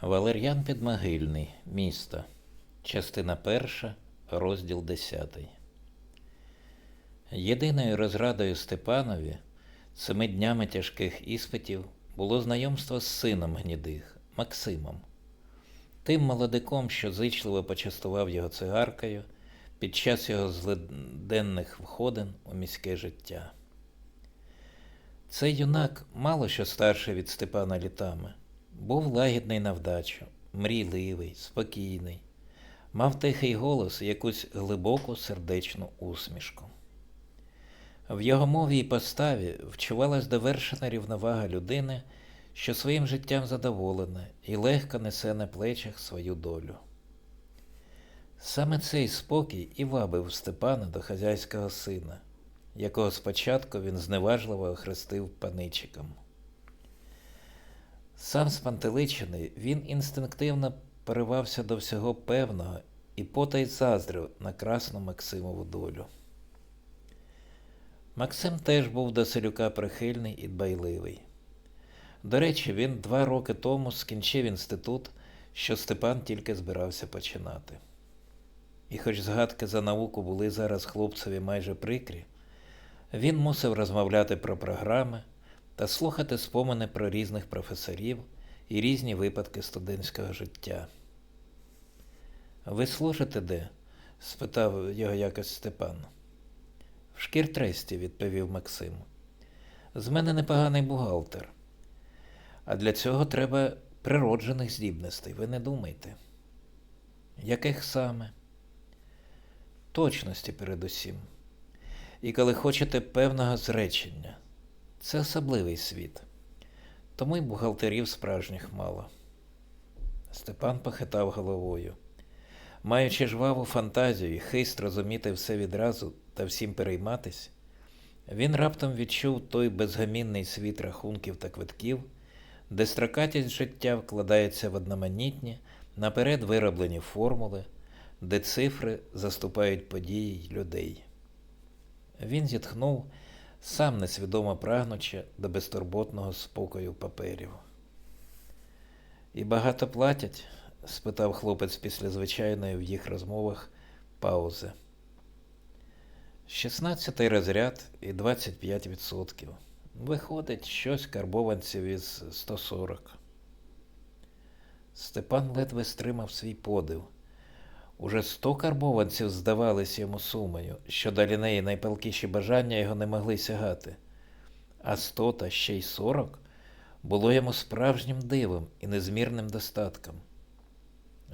Валер'ян Підмогильний. Місто. Частина перша, розділ десятий. Єдиною розрадою Степанові цими днями тяжких іспитів було знайомство з сином гнідих Максимом, тим молодиком, що зичливо почастував його цигаркою під час його злиденних входин у міське життя. Цей юнак, мало що старший від Степана літами, був лагідний на вдачу, мрійливий, спокійний, мав тихий голос і якусь глибоку сердечну усмішку. В його мові і поставі вчувалась довершена рівновага людини, що своїм життям задоволена і легко несе на плечах свою долю. Саме цей спокій і вабив Степана до хазяйського сина, якого спочатку він зневажливо охрестив паничиком. Сам спантеличений, він інстинктивно поривався до всього певного і потай заздрив на красну Максимову долю. Максим теж був до селюка прихильний і дбайливий. До речі, він два роки тому скінчив інститут, що Степан тільки збирався починати. І хоч згадки за науку були зараз хлопцеві майже прикрі, він мусив розмовляти про програми та слухати спомини про різних професорів і різні випадки студентського життя. Ви служите де? спитав його якось Степан. В шкіртресті, відповів Максим. З мене непоганий бухгалтер. А для цього треба природжених здібностей, ви не думайте. Яких саме? Точності передусім. І коли хочете певного зречення. Це особливий світ. Тому й бухгалтерів справжніх мало. Степан похитав головою. Маючи жваву фантазію і хист розуміти все відразу та всім перейматись, він раптом відчув той безгамінний світ рахунків та квитків, де строкатість життя вкладається в одноманітні, наперед вироблені формули, де цифри заступають події людей. Він зітхнув, сам несвідомо прагнучи до безтурботного спокою паперів. І багато платять? спитав хлопець після звичайної в їх розмовах паузи. 16 розряд і 25%. Виходить, щось карбованців із 140. Степан ледве стримав свій подив. Уже сто карбованців здавались йому сумою, що далі неї найпалкіші бажання його не могли сягати, а сто та ще й сорок було йому справжнім дивом і незмірним достатком.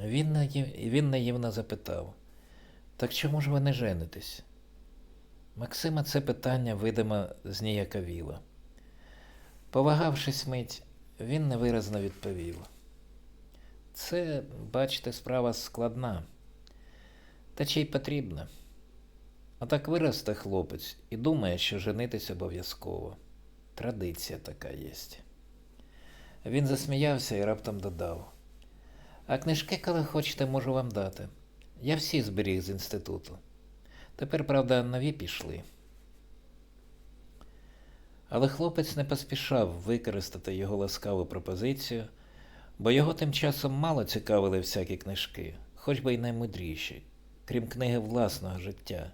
Він, наїв... він наївно запитав Так чому ж ви не женитесь? Максима це питання видимо зніяковіло. Повагавшись мить, він невиразно відповів. Це, бачите, справа складна. Та чи й потрібна. А так виросте хлопець і думає, що женитись обов'язково. Традиція така єсть. Він засміявся і раптом додав. А книжки, коли хочете, можу вам дати. Я всі зберіг з інституту. Тепер, правда, нові пішли. Але хлопець не поспішав використати його ласкаву пропозицію, бо його тим часом мало цікавили всякі книжки, хоч би й наймудріші, крім книги власного життя,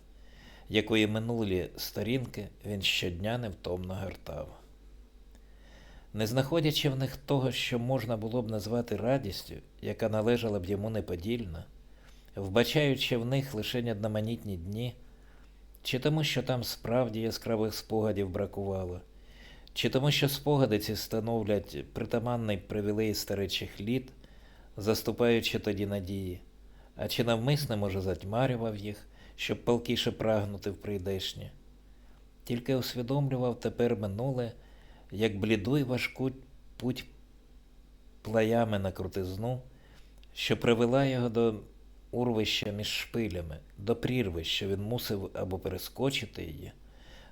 якої минулі сторінки він щодня невтомно гортав. Не знаходячи в них того, що можна було б назвати радістю, яка належала б йому неподільно, вбачаючи в них лише одноманітні дні, чи тому, що там справді яскравих спогадів бракувало, чи тому, що спогади ці становлять притаманний привілей старечих літ, заступаючи тоді надії, а чи навмисне, може, затьмарював їх, щоб палкіше прагнути в прийдешнє, тільки усвідомлював тепер минуле як бліду й важку путь плаями на крутизну, що привела його до урвища між шпилями, до прірви, що він мусив або перескочити її,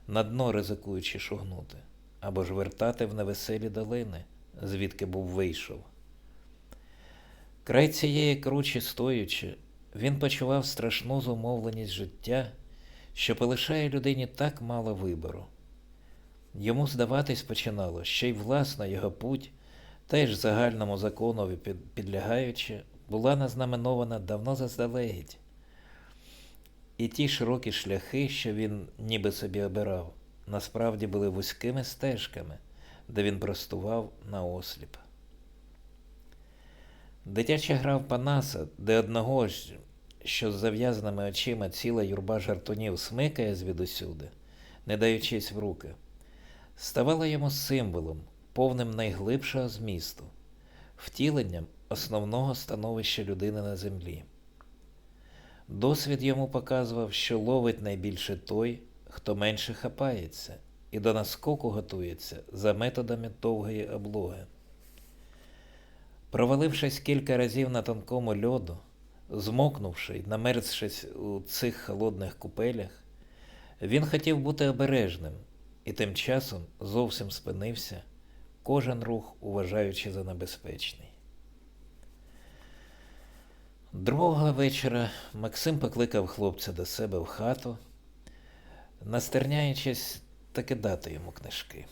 на дно ризикуючи шугнути, або ж вертати в невеселі долини, звідки був вийшов. Край цієї кручі стоючи, він почував страшну зумовленість життя, що полишає людині так мало вибору. Йому здаватись починало, що й власна його путь теж загальному законові підлягаючи, була назнаменована давно заздалегідь. І ті широкі шляхи, що він ніби собі обирав, насправді були вузькими стежками, де він простував на осліп. Дитяча гра в Панаса, де одного ж, що з зав'язаними очима ціла юрба жартунів смикає звідусюди, не даючись в руки, ставала йому символом, повним найглибшого змісту, втіленням основного становища людини на землі. Досвід йому показував, що ловить найбільше той, хто менше хапається, і до наскоку готується за методами довгої облоги. Провалившись кілька разів на тонкому льоду, змокнувши й намерзшись у цих холодних купелях, він хотів бути обережним і тим часом зовсім спинився, кожен рух уважаючи за небезпечний. Другого вечора Максим покликав хлопця до себе в хату, настерняючись таки дати йому книжки.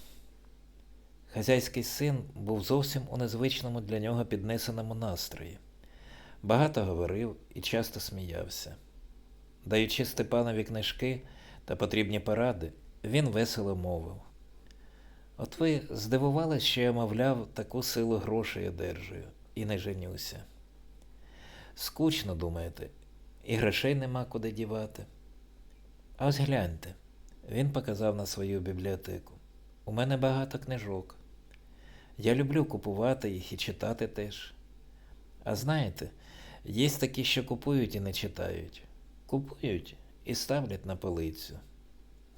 Хазяйський син був зовсім у незвичному для нього піднесеному настрої. Багато говорив і часто сміявся. Даючи Степанові книжки та потрібні поради, він весело мовив. От ви здивувались, що я, мовляв, таку силу грошей одержую і не женюся. Скучно, думаєте, і грошей нема куди дівати. А ось гляньте, він показав на свою бібліотеку. У мене багато книжок. Я люблю купувати їх і читати теж. А знаєте, є такі, що купують і не читають. Купують і ставлять на полицю.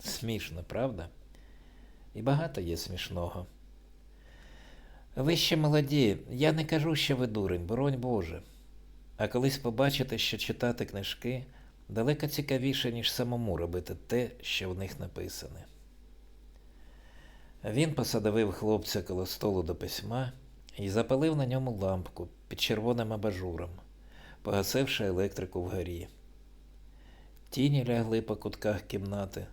Смішно, правда? І багато є смішного. Ви ще молоді, я не кажу, що ви дурень, боронь Боже. А колись побачите, що читати книжки далеко цікавіше, ніж самому робити те, що в них написане. Він посадовив хлопця коло столу до письма і запалив на ньому лампку під червоним абажуром, погасивши електрику вгорі. Тіні лягли по кутках кімнати,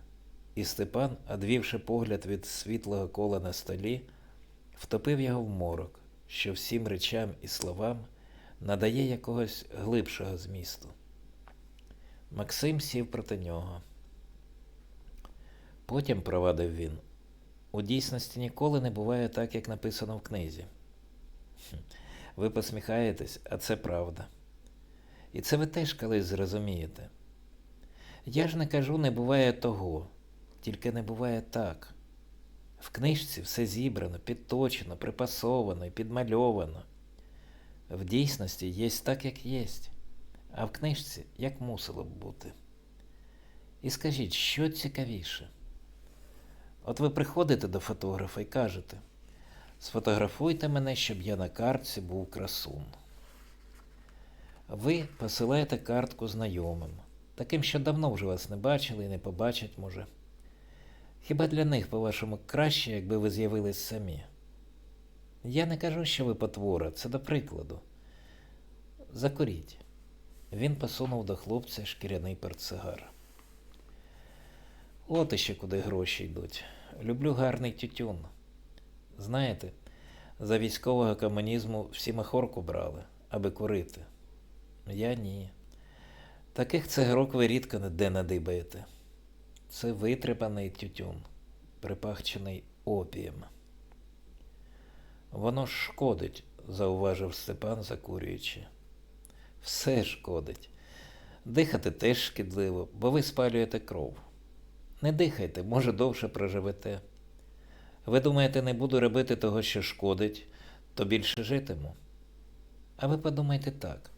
і Степан, одвівши погляд від світлого кола на столі, втопив його в морок, що всім речам і словам надає якогось глибшого змісту. Максим сів проти нього. Потім провадив він. У дійсності ніколи не буває так, як написано в книзі. Ви посміхаєтесь, а це правда. І це ви теж колись зрозумієте. Я ж не кажу, не буває того, тільки не буває так. В книжці все зібрано, підточено, припасовано і підмальовано. В дійсності є так, як єсть, а в книжці як мусило б бути. І скажіть, що цікавіше? От ви приходите до фотографа і кажете, сфотографуйте мене, щоб я на картці був красун. Ви посилаєте картку знайомим, таким, що давно вже вас не бачили і не побачать, може. Хіба для них, по-вашому, краще, якби ви з'явились самі? Я не кажу, що ви потвора, це до прикладу. Закуріть. Він посунув до хлопця шкіряний портсигар. От іще куди гроші йдуть. Люблю гарний тютюн. Знаєте, за військового комунізму всі махорку брали, аби курити. Я ні. Таких цигарок ви рідко де надибаєте. Це витрепаний тютюн, припахчений опієм. Воно шкодить, зауважив Степан, закурюючи. Все шкодить. Дихати теж шкідливо, бо ви спалюєте кров. Не дихайте, може, довше проживете. Ви думаєте, не буду робити того, що шкодить, то більше житиму. А ви подумайте так: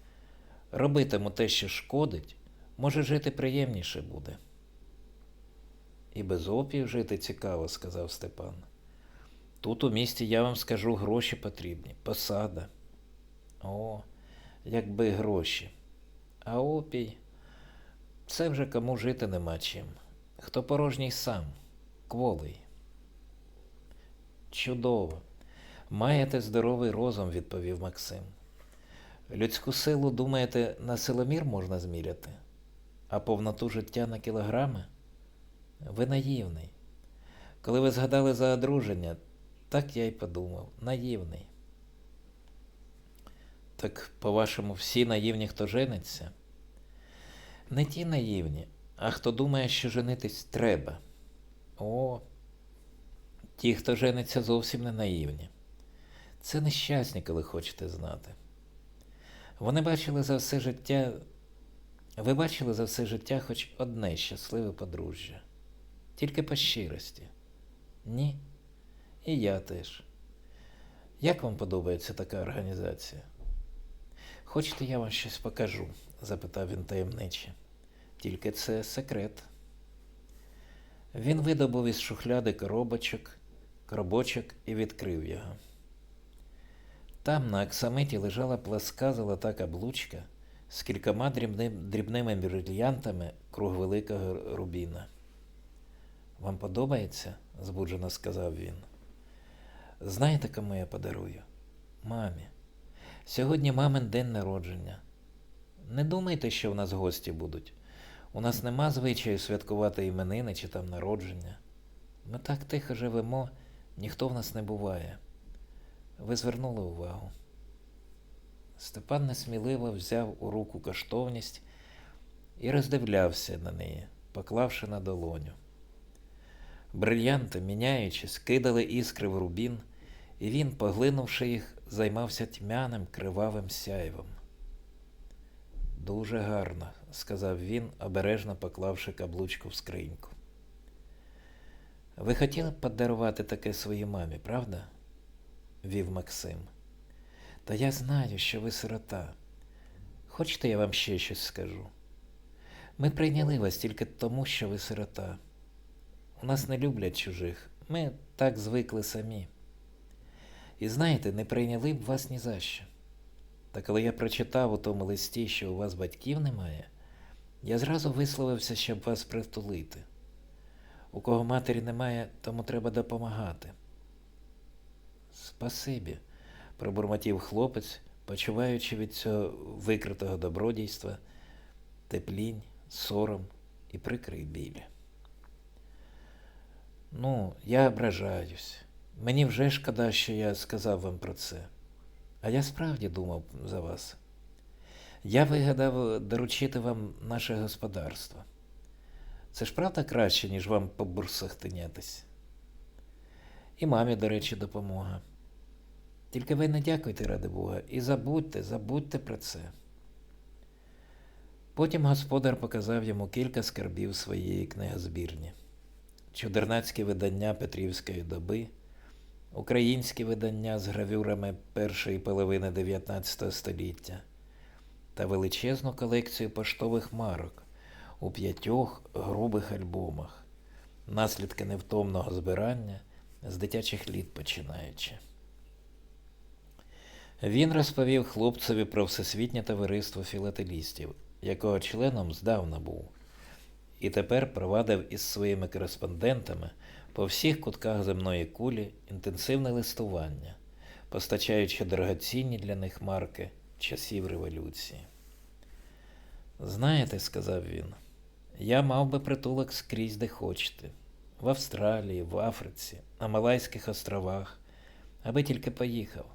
робитиму те, що шкодить, може, жити приємніше буде. І без опію жити цікаво, сказав Степан. Тут у місті я вам скажу гроші потрібні, посада. О, якби гроші. А опій це вже кому жити нема чим. Хто порожній сам, кволий. Чудово. Маєте здоровий розум, відповів Максим. Людську силу, думаєте, на силомір можна зміряти, а повноту життя на кілограми? Ви наївний. Коли ви згадали за одруження, так я й подумав, наївний. Так, по-вашому, всі наївні, хто жениться? Не ті наївні, а хто думає, що женитись треба. О, ті, хто жениться, зовсім не наївні. Це нещасні, коли хочете знати. Вони бачили за все життя. Ви бачили за все життя хоч одне щасливе подружжя. Тільки по щирості. Ні. І я теж. Як вам подобається така організація? Хочете, я вам щось покажу? запитав він таємниче. Тільки це секрет. Він видобув із шухляди коробочок, коробочок і відкрив його. Там на аксамиті лежала пласка золота каблучка з кількома дрібним, дрібними брильянтами круг великого рубіна. Вам подобається? збуджено сказав він. Знаєте, кому я подарую? Мамі. Сьогодні мамин день народження. Не думайте, що в нас гості будуть. У нас нема звичаю святкувати іменини чи там народження. Ми так тихо живемо, ніхто в нас не буває. Ви звернули увагу. Степан несміливо взяв у руку коштовність і роздивлявся на неї, поклавши на долоню. Брильянти, міняючись, кидали іскри в рубін, і він, поглинувши їх, займався тьмяним кривавим сяйвом. Дуже гарно, сказав він, обережно поклавши каблучку в скриньку. Ви хотіли б подарувати таке своїй мамі, правда? вів Максим. Та я знаю, що ви сирота. Хочете, я вам ще щось скажу? Ми прийняли вас тільки тому, що ви сирота. У нас не люблять чужих, ми так звикли самі. І знаєте, не прийняли б вас ні за що. Та коли я прочитав у тому листі, що у вас батьків немає, я зразу висловився, щоб вас притулити. У кого матері немає, тому треба допомагати. Спасибі, пробурмотів хлопець, почуваючи від цього викритого добродійства, теплінь, сором і прикрий біль. Ну, я ображаюсь. Мені вже шкода, що я сказав вам про це. А я справді думав за вас. Я вигадав доручити вам наше господарство. Це ж правда краще, ніж вам по бурсах тинятись. І мамі, до речі, допомога. Тільки ви не дякуйте, ради Бога, і забудьте, забудьте про це. Потім господар показав йому кілька скарбів своєї книгозбірні. Чудернацькі видання Петрівської доби, українські видання з гравюрами першої половини 19 століття та величезну колекцію поштових марок у п'ятьох грубих альбомах, наслідки невтомного збирання з дитячих літ починаючи. Він розповів хлопцеві про Всесвітнє товариство філателістів, якого членом здавна був, і тепер провадив із своїми кореспондентами по всіх кутках земної кулі інтенсивне листування, постачаючи дорогоцінні для них марки часів революції. Знаєте, сказав він, я мав би притулок скрізь, де хочете, в Австралії, в Африці, на Малайських островах, аби тільки поїхав.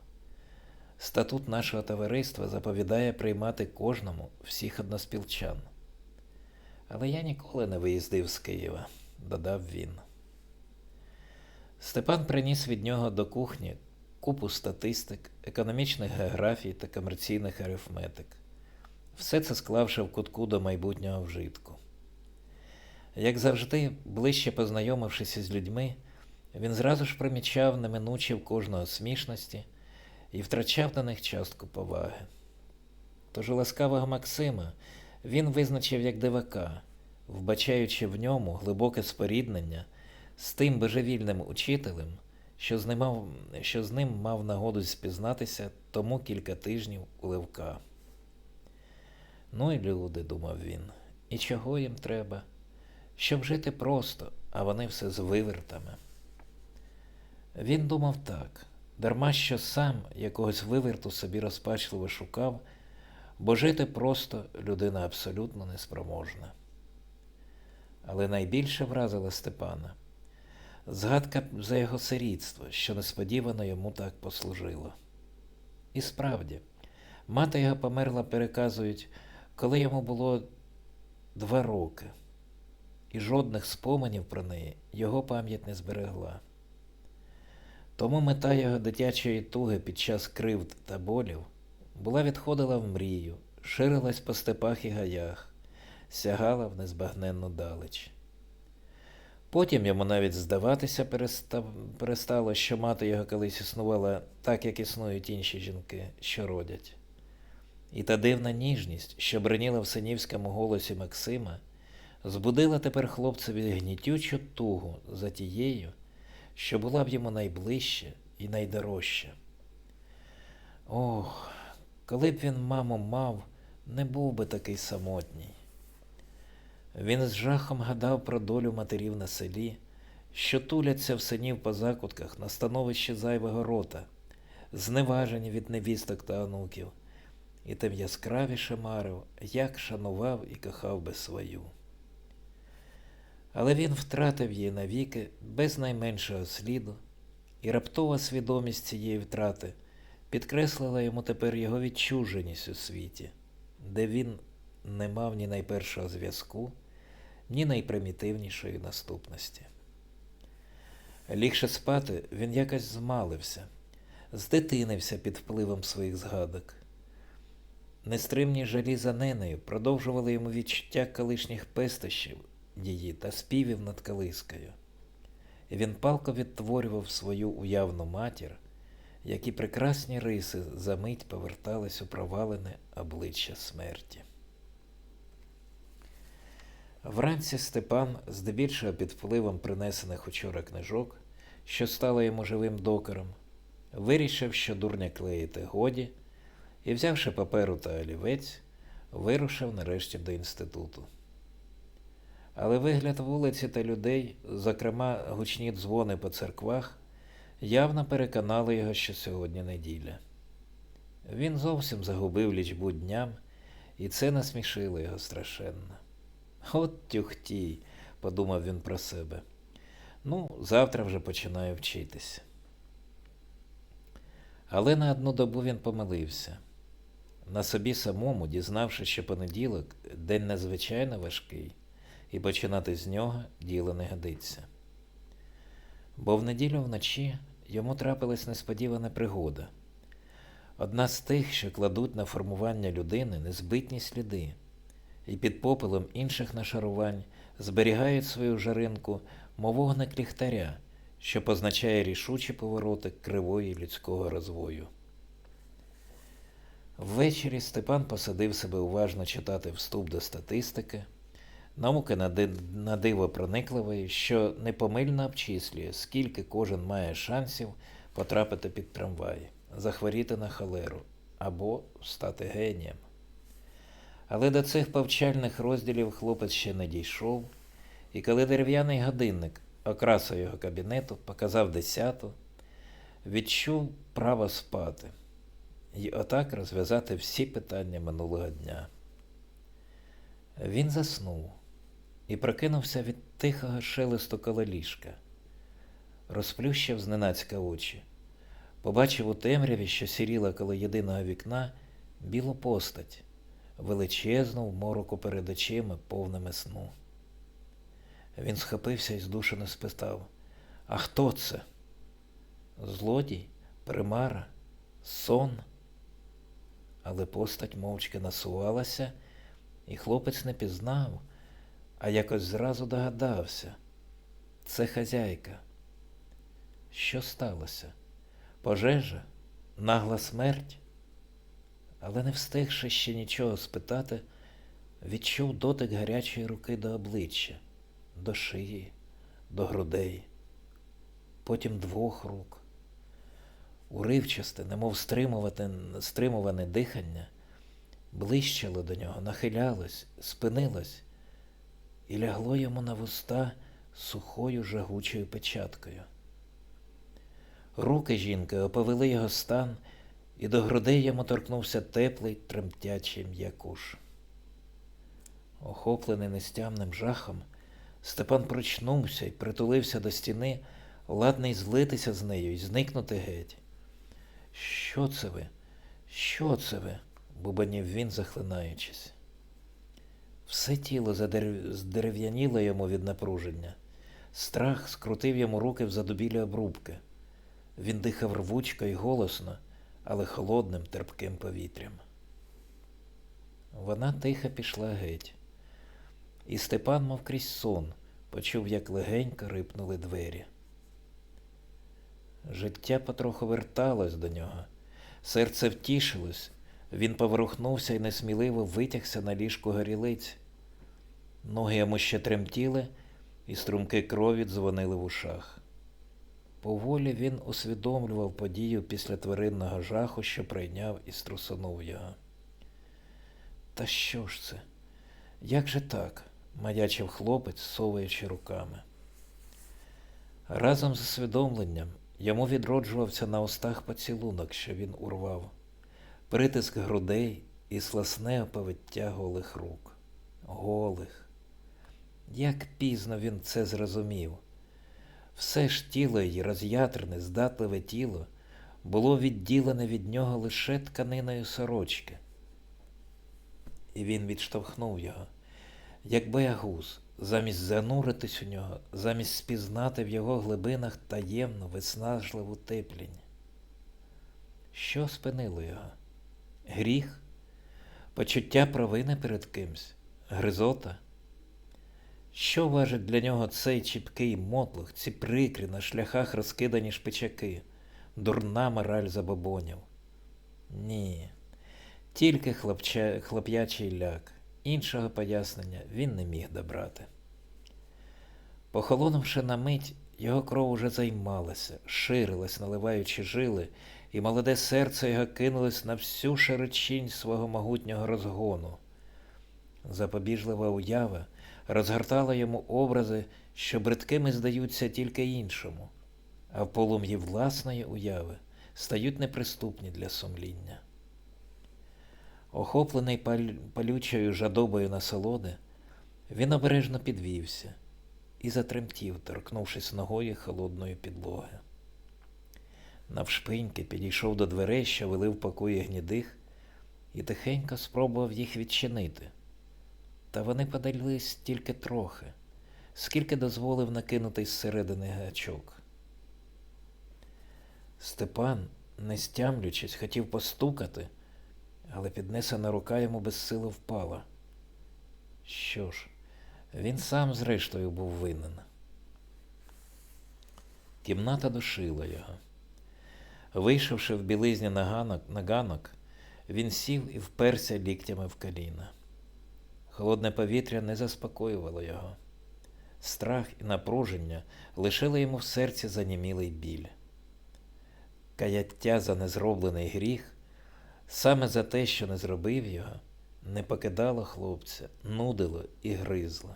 Статут нашого товариства заповідає приймати кожному всіх односпілчан. Але я ніколи не виїздив з Києва, додав він. Степан приніс від нього до кухні купу статистик, економічних географій та комерційних арифметик, все це склавши в кутку до майбутнього вжитку. Як завжди, ближче познайомившись із людьми, він зразу ж примічав неминучі в кожного смішності і втрачав на них частку поваги. Тож ласкавого Максима він визначив як дивака, вбачаючи в ньому глибоке споріднення з тим божевільним учителем, що з ним мав, що з ним мав нагоду спізнатися тому кілька тижнів у Левка. Ну і люди, думав він, і чого їм треба? Щоб жити просто, а вони все з вивертами. Він думав так, дарма що сам якогось виверту собі розпачливо шукав, бо жити просто людина абсолютно неспроможна. Але найбільше вразила Степана згадка за його сирітство, що несподівано йому так послужило. І справді, Мати його померла, переказують, коли йому було два роки, і жодних споменів про неї його пам'ять не зберегла. Тому мета його дитячої туги під час кривд та болів була відходила в мрію, ширилась по степах і гаях, сягала в незбагненну далеч. Потім йому навіть здаватися перестало, що мати його колись існувала так, як існують інші жінки, що родять. І та дивна ніжність, що бриніла в синівському голосі Максима, збудила тепер хлопцеві гнітючу тугу за тією, що була б йому найближче і найдорожча. Ох, коли б він маму мав, не був би такий самотній. Він з жахом гадав про долю матерів на селі, що туляться в синів по закутках на становищі зайвого рота, зневажені від невісток та онуків, і тим яскравіше марив, як шанував і кохав би свою. Але він втратив її навіки без найменшого сліду, і раптова свідомість цієї втрати підкреслила йому тепер його відчуженість у світі, де він не мав ні найпершого зв'язку, ні найпримітивнішої наступності. Лігше спати, він якось змалився, здитинився під впливом своїх згадок. Нестримні жалі за ненею продовжували йому відчуття колишніх пестощів її та співів над колискою. І він палко відтворював свою уявну матір, які прекрасні риси за мить повертались у провалене обличчя смерті. Вранці Степан, здебільшого під впливом принесених учора книжок, що стало йому живим докором, вирішив, що дурня клеїти годі, і, взявши паперу та олівець, вирушив нарешті до інституту. Але вигляд вулиці та людей, зокрема гучні дзвони по церквах, явно переконали його, що сьогодні неділя. Він зовсім загубив лічбу дням, і це насмішило його страшенно. От тюхтій, подумав він про себе. Ну, завтра вже починаю вчитися. Але на одну добу він помилився. На собі самому, дізнавшись, що понеділок день надзвичайно важкий, і починати з нього діло не годиться. Бо в неділю вночі йому трапилась несподівана пригода. Одна з тих, що кладуть на формування людини незбитні сліди, і під попелом інших нашарувань зберігають свою жаринку, мов вогник ліхтаря, що позначає рішучі повороти кривої людського розвою. Ввечері Степан посадив себе уважно читати вступ до статистики, науки на диво проникливої, що непомильно обчислює, скільки кожен має шансів потрапити під трамвай, захворіти на холеру або стати генієм. Але до цих повчальних розділів хлопець ще не дійшов, і коли дерев'яний годинник окрасою його кабінету показав десяту, відчув право спати і отак розв'язати всі питання минулого дня. Він заснув і прокинувся від тихого шелесту коло ліжка, розплющив зненацька очі, побачив у темряві, що сіріла коло єдиного вікна, білу постать, величезну мороку перед очима, повними сну. Він схопився і здушено спитав А хто це? Злодій, примара, сон? Але постать мовчки насувалася, і хлопець не пізнав, а якось зразу догадався. Це хазяйка. Що сталося? Пожежа? Нагла смерть? Але не встигши ще нічого спитати, відчув дотик гарячої руки до обличчя, до шиї, до грудей, потім двох рук. Уривчасте, немов стримуване дихання, блищало до нього, нахилялось, спинилось і лягло йому на вуста сухою жагучою печаткою. Руки жінки оповели його стан, і до грудей йому торкнувся теплий, тремтячий м'якуш. Охоплений нестямним жахом, Степан прочнувся і притулився до стіни, ладний злитися з нею і зникнути геть. Що це ви? Що це ви? бубанів він, захлинаючись. Все тіло здерев'яніло йому від напруження. Страх скрутив йому руки в задубілі обрубки. Він дихав рвучко й голосно, але холодним, терпким повітрям. Вона тихо пішла геть. І Степан, мов крізь сон, почув, як легенько рипнули двері. Життя потроху верталось до нього. Серце втішилось. Він поворухнувся і несміливо витягся на ліжку горілиць. Ноги йому ще тремтіли, і струмки крові дзвонили в ушах. Поволі він усвідомлював подію після тваринного жаху, що прийняв і струсонув його. Та що ж це? Як же так? маячив хлопець, совуючи руками. Разом з усвідомленням йому відроджувався на устах поцілунок, що він урвав, притиск грудей і сласне оповиття голих рук. Голих. Як пізно він це зрозумів. Все ж тіло її, роз'ятрене, здатливе тіло, було відділене від нього лише тканиною сорочки. І він відштовхнув його, як боягуз, замість зануритись у нього, замість спізнати в його глибинах таємну, виснажливу теплінь. Що спинило його? Гріх? Почуття провини перед кимсь? Гризота? Що важить для нього цей чіпкий мотлох, ці прикрі на шляхах розкидані шпичаки, дурна мораль забобонів? Ні, тільки хлопча, хлоп'ячий ляк. Іншого пояснення він не міг добрати. Похолонувши на мить, його кров уже займалася, ширилась, наливаючи жили, і молоде серце його кинулось на всю широчінь свого могутнього розгону. Запобіжлива уява розгортала йому образи, що бридкими здаються тільки іншому, а в полум'ї власної уяви стають неприступні для сумління. Охоплений палючою жадобою насолоди, він обережно підвівся і затремтів, торкнувшись ногою холодної підлоги. Навшпиньки підійшов до дверей, що вели в покої гнідих, і тихенько спробував їх відчинити. Та вони подались тільки трохи, скільки дозволив накинутий зсередини гачок. Степан, не стямлючись, хотів постукати, але піднесена рука йому безсило впала. Що ж, він сам зрештою був винен. Кімната душила його. Вийшовши в білизні на ганок, він сів і вперся ліктями в коліна. Холодне повітря не заспокоювало його. Страх і напруження лишили йому в серці занімілий біль. Каяття за незроблений гріх, саме за те, що не зробив його, не покидало хлопця, нудило і гризло.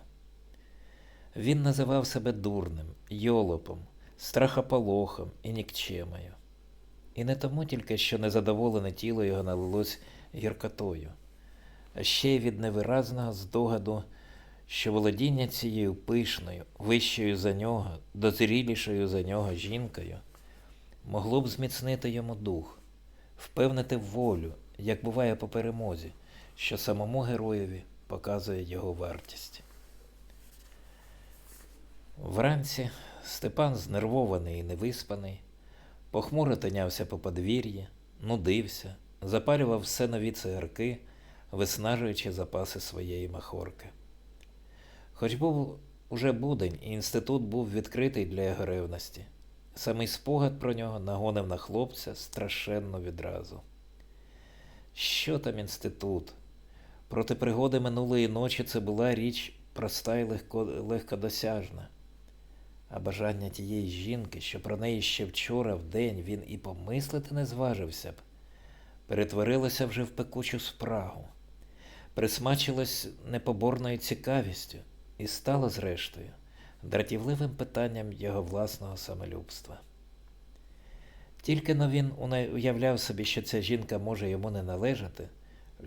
Він називав себе дурним, йолопом, страхополохом і нікчемою. І не тому тільки, що незадоволене тіло його налилось гіркотою, ще від невиразного здогаду, що володіння цією пишною, вищою за нього, дозрілішою за нього жінкою могло б зміцнити йому дух, впевнити волю, як буває по перемозі, що самому героєві показує його вартість. Вранці Степан, знервований і невиспаний, похмуро тинявся по подвір'ї, нудився, запалював все нові цигарки, виснажуючи запаси своєї махорки. Хоч був уже будень, і інститут був відкритий для його ревності. Самий спогад про нього нагонив на хлопця страшенно відразу. Що там інститут? Проти пригоди минулої ночі це була річ проста і легко, легкодосяжна. А бажання тієї жінки, що про неї ще вчора в день він і помислити не зважився б, перетворилося вже в пекучу спрагу, присмачилось непоборною цікавістю і стало, зрештою, дратівливим питанням його власного самолюбства. Тільки но він уявляв собі, що ця жінка може йому не належати,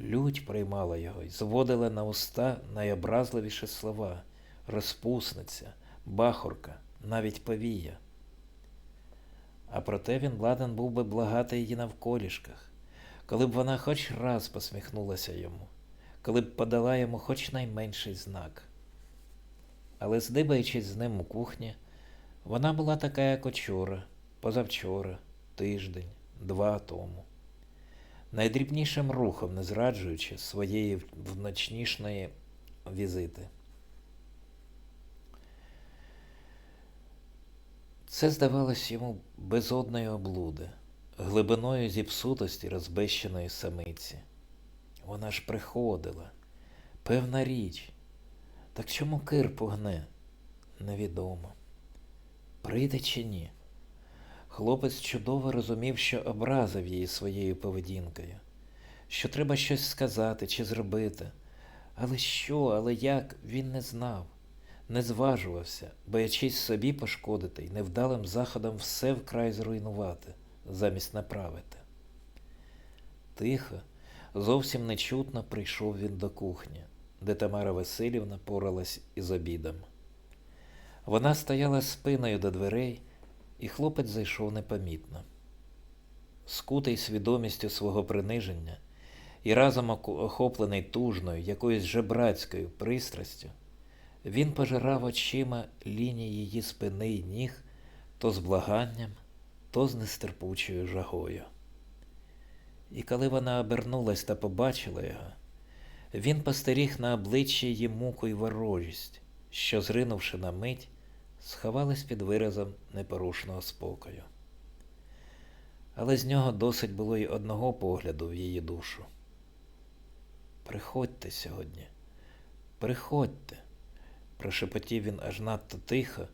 лють приймала його і зводила на уста найобразливіші слова розпусниця, бахорка, навіть повія. А проте він ладен був би благати її навколішках, коли б вона хоч раз посміхнулася йому, коли б подала йому хоч найменший знак. Але здибаючись з ним у кухні, вона була така, як учора, позавчора, тиждень, два тому. Найдрібнішим рухом не зраджуючи своєї вночнішньої візити. Це здавалось йому безодною облуди, глибиною зіпсутості розбещеної самиці. Вона ж приходила, певна річ. Так чому кир погне? Невідомо. Прийде чи ні? Хлопець чудово розумів, що образив її своєю поведінкою, що треба щось сказати чи зробити. Але що, але як, він не знав, не зважувався, боячись собі пошкодити й невдалим заходом все вкрай зруйнувати, замість направити. Тихо, зовсім нечутно прийшов він до кухні, де Тамара Васильівна поралась із обідом. Вона стояла спиною до дверей, і хлопець зайшов непомітно. Скутий свідомістю свого приниження і разом охоплений тужною, якоюсь жебрацькою пристрастю, він пожирав очима лінії її спини й ніг то з благанням, то з нестерпучою жагою. І коли вона обернулась та побачила його, він постеріг на обличчі її муку й ворожість, що, зринувши на мить, сховались під виразом непорушного спокою. Але з нього досить було й одного погляду в її душу. Приходьте сьогодні, приходьте, прошепотів він аж надто тихо,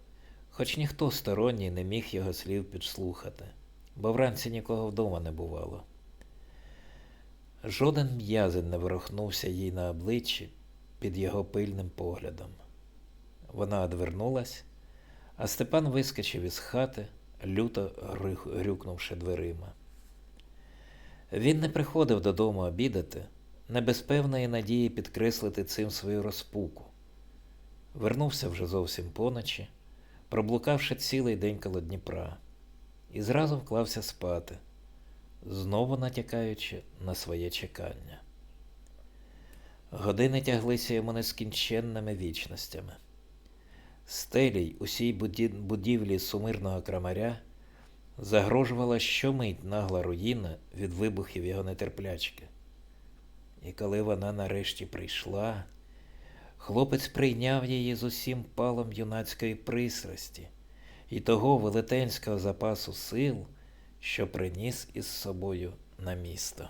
хоч ніхто сторонній не міг його слів підслухати, бо вранці нікого вдома не бувало. Жоден м'язень не ворухнувся їй на обличчі під його пильним поглядом. Вона одвернулась, а Степан вискочив із хати, люто грюкнувши дверима. Він не приходив додому обідати, не без певної надії підкреслити цим свою розпуку. Вернувся вже зовсім поночі, проблукавши цілий день коло Дніпра, і зразу вклався спати, знову натякаючи на своє чекання. Години тяглися йому нескінченними вічностями. Стелій усій будівлі сумирного крамаря загрожувала щомить нагла руїна від вибухів його нетерплячки. І коли вона нарешті прийшла, хлопець прийняв її з усім палом юнацької пристрасті і того велетенського запасу сил, що приніс із собою на місто.